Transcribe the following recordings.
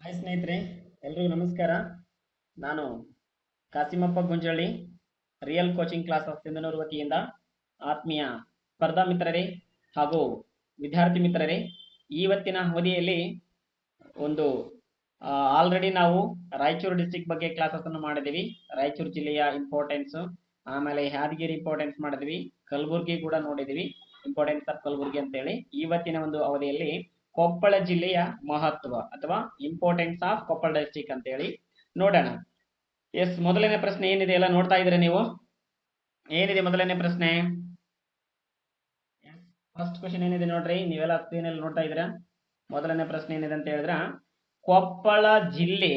Hi ಸ್ನೇಹಿತರೆ, ಎಲ್ರಿಗೂ ನಮಸ್ಕಾರ. ನಾನು Kasimappa Gunjalli real coaching class of Sindhanur ವತಿಯಿಂದ ಆತ್ಮೀಯ ಸ್ಪರ್ಧಾ ಮಿತ್ರರೇ ಹಾಗೂ ವಿದ್ಯಾರ್ಥಿ ಮಿತ್ರರೇ ಇವತ್ತಿನ ಅವಧಿಯಲ್ಲಿ ಒಂದು ಆಲ್ರೆಡಿ ನಾವು ರಾಯಚೂರು ಡಿಸ್ಟಿಕ್ ಬಗ್ಗೆ ಕ್ಲಾಸಸ್ ಅನ್ನು ಮಾಡಿದೀವಿ ರಾಯಚೂರು ಜಿಲ್ಲೆಯ ಇಂಪಾರ್ಟೆನ್ಸ್ ಆಮೇಲೆ ಯಾದಗಿರಿ ಇಂಪಾರ್ಟೆನ್ಸ್ ಮಾಡಿದ್ವಿ ಕಲಬುರ್ಗಿ ಕೂಡ ನೋಡಿದೀವಿ ಇಂಪಾರ್ಟೆನ್ಸ್ ಆಫ್ ಕಲಬುರ್ಗಿ ಅಂತೇಳಿ. ಇವತ್ತಿನ ಒಂದು ಅವಧಿಯಲ್ಲಿ ಕೊಪ್ಪಳ ಜಿಲ್ಲೆಯ ಮಹತ್ವ ಅಥವಾ ಇಂಪಾರ್ಟೆನ್ಸ್ ಆಫ್ ಕೊಪ್ಪಳ ಡಿಸ್ಟಿಕ್ ಅಂತೇಳಿ ನೋಡೋಣ. ಎಸ್, ಮೊದಲನೇ ಪ್ರಶ್ನೆ ಏನಿದೆ ಎಲ್ಲ ನೋಡ್ತಾ ಇದ್ರೆ ನೀವು? ಏನಿದೆ ಮೊದಲನೇ ಪ್ರಶ್ನೆ? ಫಸ್ಟ್ ಕ್ವಶನ್ ಏನಿದೆ ನೋಡ್ರಿ, ನೀವೆಲ್ಲ ಸ್ಕ್ರೀನ್ ಅಲ್ಲಿ ನೋಡ್ತಾ ಇದ್ರ ಮೊದಲನೇ ಪ್ರಶ್ನೆ ಏನಿದೆ ಅಂತ ಹೇಳಿದ್ರ, ಕೊಪ್ಪಳ ಜಿಲ್ಲೆ,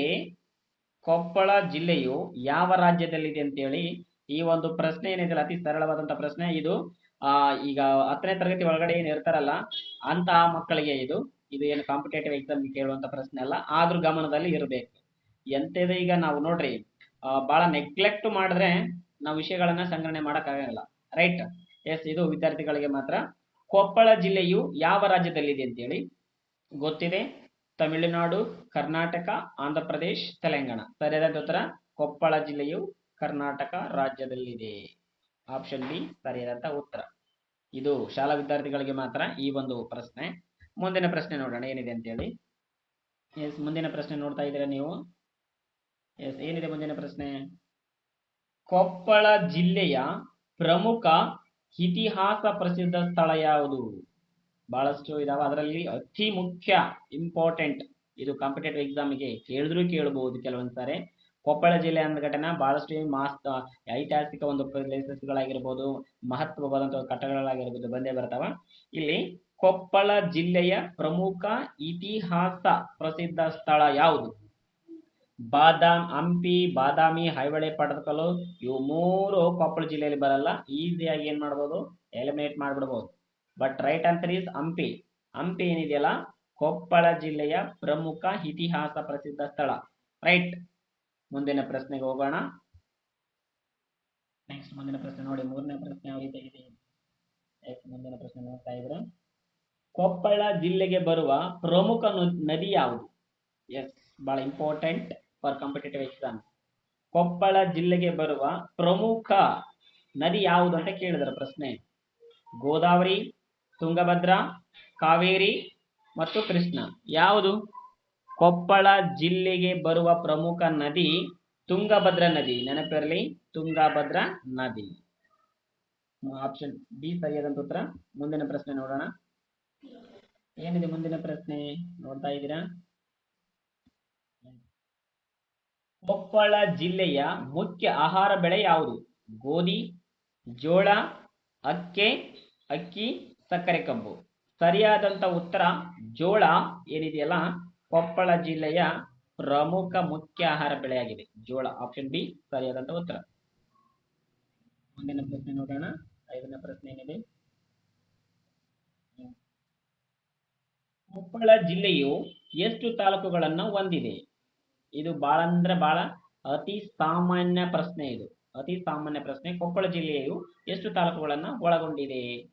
ಕೊಪ್ಪಳ ಜಿಲ್ಲೆಯು ಯಾವ ರಾಜ್ಯದಲ್ಲಿದೆ ಅಂತೇಳಿ ಈ ಒಂದು ಪ್ರಶ್ನೆ ಏನಿದೆ ಅತಿ ಸರಳವಾದಂತ ಪ್ರಶ್ನೆ, ಇದು ಆ, ಈಗ ಹತ್ತನೇ ತರಗತಿ ಒಳಗಡೆ ಏನ್ ಇರ್ತಾರಲ್ಲ ಅಂತ ಮಕ್ಕಳಿಗೆ ಇದು ಇದು ಏನು ಕಾಂಪಿಟೇಟಿವ್ ಎಕ್ಸಾಮ್ ಕೇಳುವಂತ ಪ್ರಶ್ನೆ ಅಲ್ಲ, ಆದ್ರೂ ಗಮನದಲ್ಲಿ ಇರಬೇಕು. ಎಂತದೇ ಈಗ ನಾವು ನೋಡ್ರಿ ಬಹಳ ನೆಗ್ಲೆಕ್ಟ್ ಮಾಡಿದ್ರೆ ನಾವು ವಿಷಯಗಳನ್ನ ಸಂಗ್ರಹಣೆ ಮಾಡಕ್ ಆಗಲ್ಲ ರೈಟ್ ಎಸ್ ಇದು ವಿದ್ಯಾರ್ಥಿಗಳಿಗೆ ಮಾತ್ರ. ಕೊಪ್ಪಳ ಜಿಲ್ಲೆಯು ಯಾವ ರಾಜ್ಯದಲ್ಲಿದೆ ಅಂತೇಳಿ? ಗೊತ್ತಿದೆ. ತಮಿಳುನಾಡು, ಕರ್ನಾಟಕ ಆಂಧ್ರ ಪ್ರದೇಶ್ ತೆಲಂಗಾಣ ಸರಿಯಾದ ಉತ್ತರ. ಕೊಪ್ಪಳ ಜಿಲ್ಲೆಯು ಕರ್ನಾಟಕ ರಾಜ್ಯದಲ್ಲಿದೆ. ಆಪ್ಷನ್ ಬಿ ಸರಿಯಾದಂತ ಉತ್ತರ. ಇದು ಶಾಲಾ ವಿದ್ಯಾರ್ಥಿಗಳಿಗೆ ಮಾತ್ರ ಈ ಒಂದು ಪ್ರಶ್ನೆ. ಮುಂದಿನ ಪ್ರಶ್ನೆ ನೋಡೋಣ, ಏನಿದೆ ಅಂತೇಳಿ. ಎಸ್, ಮುಂದಿನ ಪ್ರಶ್ನೆ ನೋಡ್ತಾ ಇದ್ದೀರಾ ನೀವು? ಎಸ್, ಏನಿದೆ ಮುಂದಿನ ಪ್ರಶ್ನೆ? ಕೊಪ್ಪಳ ಜಿಲ್ಲೆಯ ಪ್ರಮುಖ ಇತಿಹಾಸ ಪ್ರಸಿದ್ಧ ಸ್ಥಳ ಯಾವುದು? ಬಹಳಷ್ಟು ಇದಾವ. ಅದರಲ್ಲಿ ಅತಿ ಮುಖ್ಯ ಇಂಪಾರ್ಟೆಂಟ್ ಇದು ಕಾಂಪಿಟೇಟಿವ್ ಎಕ್ಸಾಮಿಗೆ ಕೇಳಿದ್ರು ಕೇಳಬಹುದು ಕೆಲವೊಂದ್ಸಾರಿ. ಕೊಪ್ಪಳ ಜಿಲ್ಲೆ ಅಂದ ಘಟನೆ, ಬಹಳಷ್ಟು ಮಾಸ್ ಐತಿಹಾಸಿಕ ಒಂದು ಪ್ಲೇಸಸ್ಗಳಾಗಿರ್ಬೋದು ಮಹತ್ವವಾದಂತಹ ಕಟ್ಟಡಗಳಾಗಿರ್ಬೋದು ಬಂದೇ ಬರ್ತಾವ. ಇಲ್ಲಿ ಕೊಪ್ಪಳ ಜಿಲ್ಲೆಯ ಪ್ರಮುಖ ಇತಿಹಾಸ ಪ್ರಸಿದ್ಧ ಸ್ಥಳ ಯಾವುದು? ಬಾದಾಮ್, ಹಂಪಿ, ಬಾದಾಮಿ, ಹೈವಳೆ ಪಟ್ಟದಕಲ್ಲು ಇವು ಮೂರು ಕೊಪ್ಪಳ ಜಿಲ್ಲೆಯಲ್ಲಿ ಬರಲ್ಲ. ಈಸಿಯಾಗಿ ಏನ್ ಮಾಡ್ಬೋದು? Eliminate ಮಾಡ್ಬಿಡ್ಬೋದು. But right answer is Hampi. Hampi ಏನಿದೆಯಲ್ಲ? ಕೊಪ್ಪಳ ಜಿಲ್ಲೆಯ ಪ್ರಮುಖ ಇತಿಹಾಸ ಪ್ರಸಿದ್ಧ ಸ್ಥಳ. ರೈಟ್. ಮುಂದಿನ ಪ್ರಶ್ನೆಗೆ ಹೋಗೋಣ. ನೆಕ್ಸ್ಟ್ ಮುಂದಿನ ಪ್ರಶ್ನೆ ನೋಡಿ, ಮೂರನೇ ಪ್ರಶ್ನೆ ಯಾವ ರೀತಿ ಇದೆ? ಮುಂದಿನ ಪ್ರಶ್ನೆ ನೋಡ್ತಾ ಇದ್ರೆ, ಕೊಪ್ಪಳ ಜಿಲ್ಲೆಗೆ ಬರುವ ಪ್ರಮುಖ ನದಿ ಯಾವುದು? ಎಸ್ ಬಹಳ important for competitive exam Koppal ಜಿಲ್ಲೆಗೆ ಬರುವ ಪ್ರಮುಖ ನದಿ ಯಾವುದು ಅಂತ ಕೇಳಿದಾರೆ ಪ್ರಶ್ನೆ. ಗೋದಾವರಿ, ತುಂಗಭದ್ರಾ, ಕಾವೇರಿ ಮತ್ತು ಕೃಷ್ಣ. ಯಾವುದು? ಕೊಪ್ಪಳ ಜಿಲ್ಲೆಗೆ ಬರುವ ಪ್ರಮುಖ ನದಿ ತುಂಗಭದ್ರಾ ನದಿ. ನೆನಪಿರಲಿ, ತುಂಗಭದ್ರಾ ನದಿ. ಆಪ್ಷನ್ ಬಿ ಸರಿಯಾದಂತ ಉತ್ತರ. ಮುಂದಿನ ಪ್ರಶ್ನೆ ನೋಡೋಣ. ಏನಿದೆ ಮುಂದಿನ ಪ್ರಶ್ನೆ? ನೋಡ್ತಾ ಇದ್ದೀರಾ? ಕೊಪ್ಪಳ ಜಿಲ್ಲೆಯ ಮುಖ್ಯ ಆಹಾರ ಬೆಳೆ ಯಾವುದು? ಗೋಧಿ, ಜೋಳ, ಅಕ್ಕೆ, ಅಕ್ಕಿ, ಸಕ್ಕರೆ ಕಬ್ಬು ಸರಿಯಾದಂತ ಉತ್ತರ ಜೋಳ ಏನಿದೆಯಲ್ಲ ಕೊಪ್ಪಳ ಜಿಲ್ಲೆಯ ಪ್ರಮುಖ ಮುಖ್ಯ ಆಹಾರ ಬೆಳೆಯಾಗಿದೆ. ಜೋಳ ಆಪ್ಷನ್ ಬಿ ಸರಿಯಾದಂತ ಉತ್ತರ. ಮುಂದಿನ ಪ್ರಶ್ನೆ ನೋಡೋಣ. ಐದನೇ ಪ್ರಶ್ನೆ ಏನಿದೆ? ಕೊಪ್ಪಳ ಜಿಲ್ಲೆಯು ಎಷ್ಟು ತಾಲೂಕುಗಳನ್ನ ಹೊಂದಿದೆ? ಇದು ಬಹಳ ಅಂದ್ರೆ ಬಹಳ ಅತಿ ಸಾಮಾನ್ಯ ಪ್ರಶ್ನೆ ಇದು. ಅತಿ ಸಾಮಾನ್ಯ ಪ್ರಶ್ನೆ ಕೊಪ್ಪಳ ಜಿಲ್ಲೆಯು ಎಷ್ಟು ತಾಲೂಕುಗಳನ್ನ ಒಳಗೊಂಡಿದೆ?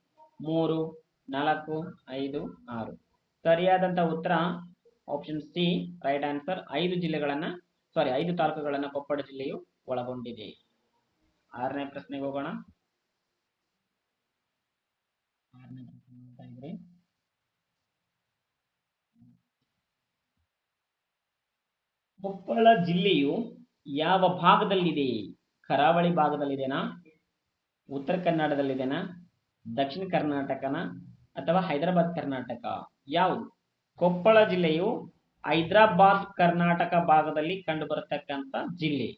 ಮೂರು, ನಾಲ್ಕು, ಐದು, ಆರು. ಸರಿಯಾದಂತ ಉತ್ತರ ಆಪ್ಷನ್ ಸಿ ರೈಟ್ ಆನ್ಸರ್ ಐದು ಜಿಲ್ಲೆಗಳನ್ನ ಸಾರಿ ಐದು ತಾಲೂಕುಗಳನ್ನ ಕೊಪ್ಪಳ ಜಿಲ್ಲೆಯು ಒಳಗೊಂಡಿದೆ. ಆರನೇ ಪ್ರಶ್ನೆಗೆ ಹೋಗೋಣ. ಕೊಪ್ಪಳ ಜಿಲ್ಲೆಯು ಯಾವ ಭಾಗದಲ್ಲಿದೆ? ಕರಾವಳಿ ಭಾಗದಲ್ಲಿದೆನಾ? ಉತ್ತರ ಕರ್ನಾಟಕದಲ್ಲಿದೆನಾ ದಕ್ಷಿಣ ಕರ್ನಾಟಕನ? ಅಥವಾ ಹೈದರಾಬಾದ್ ಕರ್ನಾಟಕ? ಯಾವುದು? ಕೊಪ್ಪಳ ಜಿಲ್ಲೆಯು ಹೈದರಾಬಾದ್ ಕರ್ನಾಟಕ ಭಾಗದಲ್ಲಿ ಕಂಡು ಬರತಕ್ಕಂತ ಜಿಲ್ಲೆ.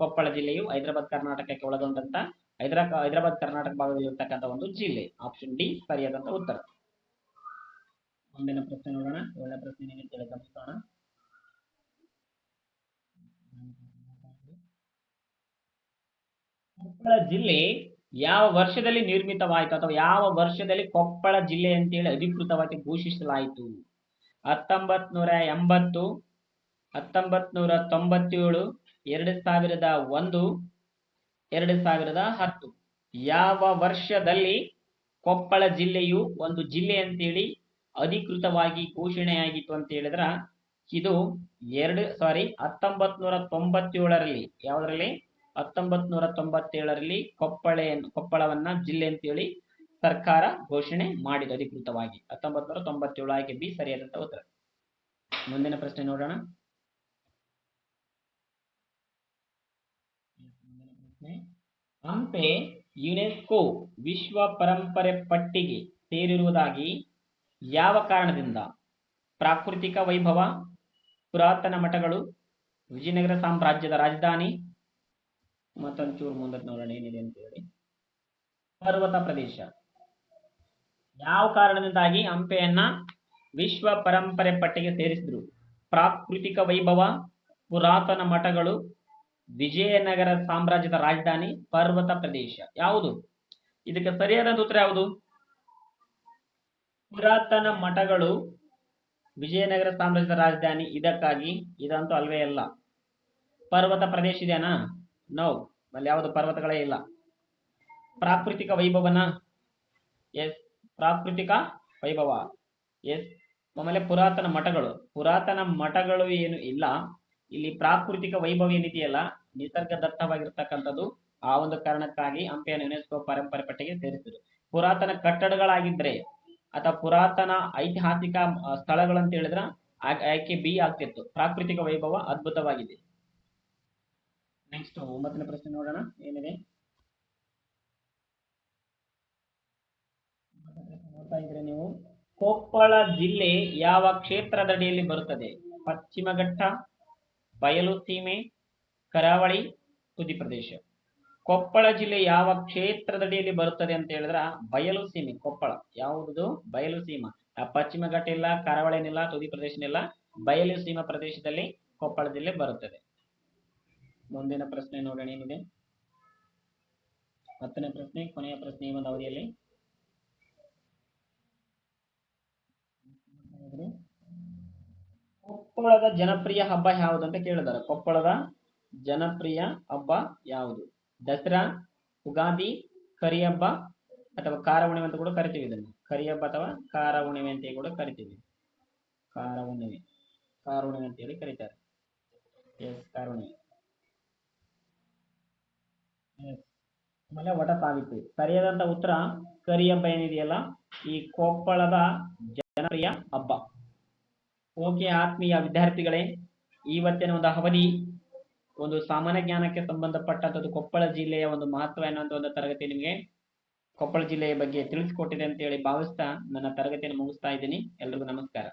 ಕೊಪ್ಪಳ ಜಿಲ್ಲೆಯು ಹೈದರಾಬಾದ್ ಕರ್ನಾಟಕಕ್ಕೆ ಒಳಗೊಂಡಂತ ಹೈದರಾ, ಹೈದರಾಬಾದ್ ಕರ್ನಾಟಕ ಭಾಗದಲ್ಲಿ ಇರತಕ್ಕಂತ ಒಂದು ಜಿಲ್ಲೆ. ಆಪ್ಷನ್ ಡಿ ಸರಿಯಾದಂತ ಉತ್ತರ. ಮುಂದಿನ ಪ್ರಶ್ನೆ ನೋಡೋಣ. ಒಳ್ಳೆ ಪ್ರಶ್ನೆ ಗಮನಿಸೋಣ ಕೊಪ್ಪಳ ಜಿಲ್ಲೆ ಯಾವ ವರ್ಷದಲ್ಲಿ ನಿರ್ಮಿತವಾಯಿತು ಅಥವಾ ಯಾವ ವರ್ಷದಲ್ಲಿ ಕೊಪ್ಪಳ ಜಿಲ್ಲೆ ಅಂತೇಳಿ ಅಧಿಕೃತವಾಗಿ ಘೋಷಿಸಲಾಯಿತು? ಹತ್ತೊಂಬತ್ ನೂರ ಎಂಬತ್ತು ಹತ್ತೊಂಬತ್ ನೂರ ತೊಂಬತ್ತೇಳು, ಎರಡು ಸಾವಿರದ ಒಂದು, ಎರಡು ಸಾವಿರದ ಹತ್ತು. ಯಾವ ವರ್ಷದಲ್ಲಿ ಕೊಪ್ಪಳ ಜಿಲ್ಲೆಯು ಒಂದು ಜಿಲ್ಲೆ ಅಂತೇಳಿ ಅಧಿಕೃತವಾಗಿ ಘೋಷಣೆಯಾಗಿತ್ತು ಅಂತ ಹೇಳಿದ್ರ, ಇದು ಎರಡು ಸಾರಿ ಹತ್ತೊಂಬತ್ ನೂರ ತೊಂಬತ್ತೇಳರಲ್ಲಿ. ಯಾವ್ದ್ರಲ್ಲಿ? ಹತ್ತೊಂಬತ್ ನೂರ ತೊಂಬತ್ತೇಳರಲ್ಲಿ ಕೊಪ್ಪಳ, ಕೊಪ್ಪಳವನ್ನ ಜಿಲ್ಲೆ ಅಂತೇಳಿ ಸರ್ಕಾರ ಘೋಷಣೆ ಮಾಡಿದ ಅಧಿಕೃತವಾಗಿ. ಹತ್ತೊಂಬತ್ ನೂರ ತೊಂಬತ್ತೇಳು ಆಯ್ಕೆ ಬಿ ಸರಿಯಾದಂತ ಉತ್ತರ. ಮುಂದಿನ ಪ್ರಶ್ನೆ ನೋಡೋಣ. ಹಂಪೆ ಯುನೆಸ್ಕೋ ವಿಶ್ವ ಪರಂಪರೆ ಪಟ್ಟಿಗೆ ಸೇರಿರುವುದಾಗಿ ಯಾವ ಕಾರಣದಿಂದ? ಪ್ರಾಕೃತಿಕ ವೈಭವ, ಪುರಾತನ ಮಠಗಳು, ವಿಜಯನಗರ ಸಾಮ್ರಾಜ್ಯದ ರಾಜಧಾನಿ, ಮತ್ತೊಂಚೂರು ಮುಂದೆ ನೋಡೋಣ ಏನಿದೆ ಅಂತ ಹೇಳಿ. ಪರ್ವತ ಪ್ರದೇಶ. ಯಾವ ಕಾರಣದಿಂದಾಗಿ ಹಂಪೆಯನ್ನ ವಿಶ್ವ ಪರಂಪರೆ ಪಟ್ಟಿಗೆ ಸೇರಿಸಿದ್ರು? ಪ್ರಾಕೃತಿಕ ವೈಭವ, ಪುರಾತನ ಮಠಗಳು, ವಿಜಯನಗರ ಸಾಮ್ರಾಜ್ಯದ ರಾಜಧಾನಿ, ಪರ್ವತ ಪ್ರದೇಶ. ಯಾವುದು? ಇದಕ್ಕೆ ಸರಿಯಾದ ಉತ್ತರ ಯಾವುದು? ಪುರಾತನ ಮಠಗಳು, ವಿಜಯನಗರ ಸಾಮ್ರಾಜ್ಯದ ರಾಜಧಾನಿ. ಇದಕ್ಕಾಗಿ ಇದಂತೂ ಅಲ್ವೇ ಅಲ್ಲ ಪರ್ವತ ಪ್ರದೇಶ ಇದೆನಾ ನೋ ಅಲ್ಲಿ ಯಾವುದು? ಪರ್ವತಗಳೇ ಇಲ್ಲ. ಪ್ರಾಕೃತಿಕ ವೈಭವನ, ಎಸ್ ಪ್ರಾಕೃತಿಕ ವೈಭವ. ಎಸ್. ಆಮೇಲೆ ಪುರಾತನ ಮಠಗಳು. ಪುರಾತನ ಮಠಗಳು ಏನು ಇಲ್ಲ. ಇಲ್ಲಿ ಪ್ರಾಕೃತಿಕ ವೈಭವ ಏನಿದೆಯಲ್ಲ, ನಿಸರ್ಗದತ್ತವಾಗಿರ್ತಕ್ಕಂಥದ್ದು, ಆ ಒಂದು ಕಾರಣಕ್ಕಾಗಿ ಹಂಪೆಯನ್ನು ಯುನೆಸ್ಕೋ ಪರಂಪರೆ ಪಟ್ಟಿಗೆ ಸೇರಿಸಿದರು. ಪುರಾತನ ಕಟ್ಟಡಗಳಾಗಿದ್ರೆ ಅಥವಾ ಪುರಾತನ ಐತಿಹಾಸಿಕ ಸ್ಥಳಗಳು ಸ್ಥಳಗಳಂತ ಹೇಳಿದ್ರ ಆಯ್ಕೆ ಬಿ ಆಗ್ತಿತ್ತು. ಪ್ರಾಕೃತಿಕ ವೈಭವ ಅದ್ಭುತವಾಗಿದೆ. ನೆಕ್ಸ್ಟ್ ಒಂಬತ್ತನೇ ಪ್ರಶ್ನೆ ನೋಡೋಣ. ಏನಿದೆ? ನೋಡ್ತಾ ಇದ್ರೆ ನೀವು ಕೊಪ್ಪಳ ಜಿಲ್ಲೆ ಯಾವ ಕ್ಷೇತ್ರದಡಿಯಲ್ಲಿ ಬರುತ್ತದೆ? ಪಶ್ಚಿಮ ಘಟ್ಟ ಬಯಲು ಸೀಮೆ, ಕರಾವಳಿ, ತುದಿ ಪ್ರದೇಶ. ಕೊಪ್ಪಳ ಜಿಲ್ಲೆ ಯಾವ ಕ್ಷೇತ್ರದಡಿಯಲ್ಲಿ ಬರುತ್ತದೆ ಅಂತ ಹೇಳಿದ್ರ ಬಯಲು ಸೀಮೆ, ಕೊಪ್ಪಳ. ಯಾವುದು? ಬಯಲು ಸೀಮಾ. ಪಶ್ಚಿಮ ಘಟ್ಟ ಇಲ್ಲ ಕರಾವಳಿನಿಲ್ಲ ತುದಿ ಪ್ರದೇಶನಿಲ್ಲ ಬಯಲು ಸೀಮಾ ಪ್ರದೇಶದಲ್ಲಿ ಕೊಪ್ಪಳ ಜಿಲ್ಲೆ ಬರುತ್ತದೆ. ಮುಂದಿನ ಪ್ರಶ್ನೆ ನೋಡೋಣ ಏನಿದೆ? ಹತ್ತನೇ ಪ್ರಶ್ನೆ, ಕೊನೆಯ ಪ್ರಶ್ನೆ ಒಂದು ಅವಧಿಯಲ್ಲಿ. ಕೊಪ್ಪಳದ ಜನಪ್ರಿಯ ಹಬ್ಬ ಯಾವುದು ಅಂತ ಕೇಳಿದ್ದಾರೆ ಕೊಪ್ಪಳದ ಜನಪ್ರಿಯ ಹಬ್ಬ ಯಾವುದು? ದಸರಾ, ಉಗಾದಿ ಕರಿ ಹಬ್ಬ ಅಥವಾ ಕಾರ ಹುಣ್ಣಿಮೆ ಅಂತ ಕೂಡ ಕರಿತೀವಿ ಇದನ್ನು. ಕರಿ ಹಬ್ಬ ಅಥವಾ ಕಾರ ಹುಣ್ಣಿಮೆ ಅಂತ ಕೂಡ ಕರಿತೀವಿ. ಕಾರ ಹುಣ್ಣಿಮೆ ಕಾರ ಹುಣ್ಣಿಮೆ ಅಂತ ಹೇಳಿ ಕರೀತಾರೆ. ಎಸ್ ಕಾರ ಹುಣ್ಣಿಮೆ. ಆಮೇಲೆ ವಟ ಸಾವಿತ್ರಿ. ಸರಿಯಾದಂತ ಉತ್ತರ ಕರಿ ಹಬ್ಬ ಏನಿದೆಯಲ್ಲ? ಈ ಕೊಪ್ಪಳದ ಜನಪ್ರಿಯ ಹಬ್ಬ. ಓಕೆ ಆತ್ಮೀಯ ವಿದ್ಯಾರ್ಥಿಗಳೇ ಇವತ್ತಿನ ಒಂದು ಅವಧಿ, ಒಂದು ಸಾಮಾನ್ಯ ಜ್ಞಾನಕ್ಕೆ ಸಂಬಂಧಪಟ್ಟಂತದ್ದು ಕೊಪ್ಪಳ ಜಿಲ್ಲೆಯ ಒಂದು ಮಹತ್ವ ಎನ್ನುವಂತ ಒಂದು ತರಗತಿ ನಿಮಗೆ ಕೊಪ್ಪಳ ಜಿಲ್ಲೆಯ ಬಗ್ಗೆ ತಿಳಿಸಿಕೊಟ್ಟಿದೆ ಅಂತ ಹೇಳಿ ಭಾವಿಸ್ತಾ ನನ್ನ ತರಗತಿಯನ್ನು ಮುಗಿಸ್ತಾ ಇದ್ದೀನಿ. ಎಲ್ರಿಗೂ ನಮಸ್ಕಾರ.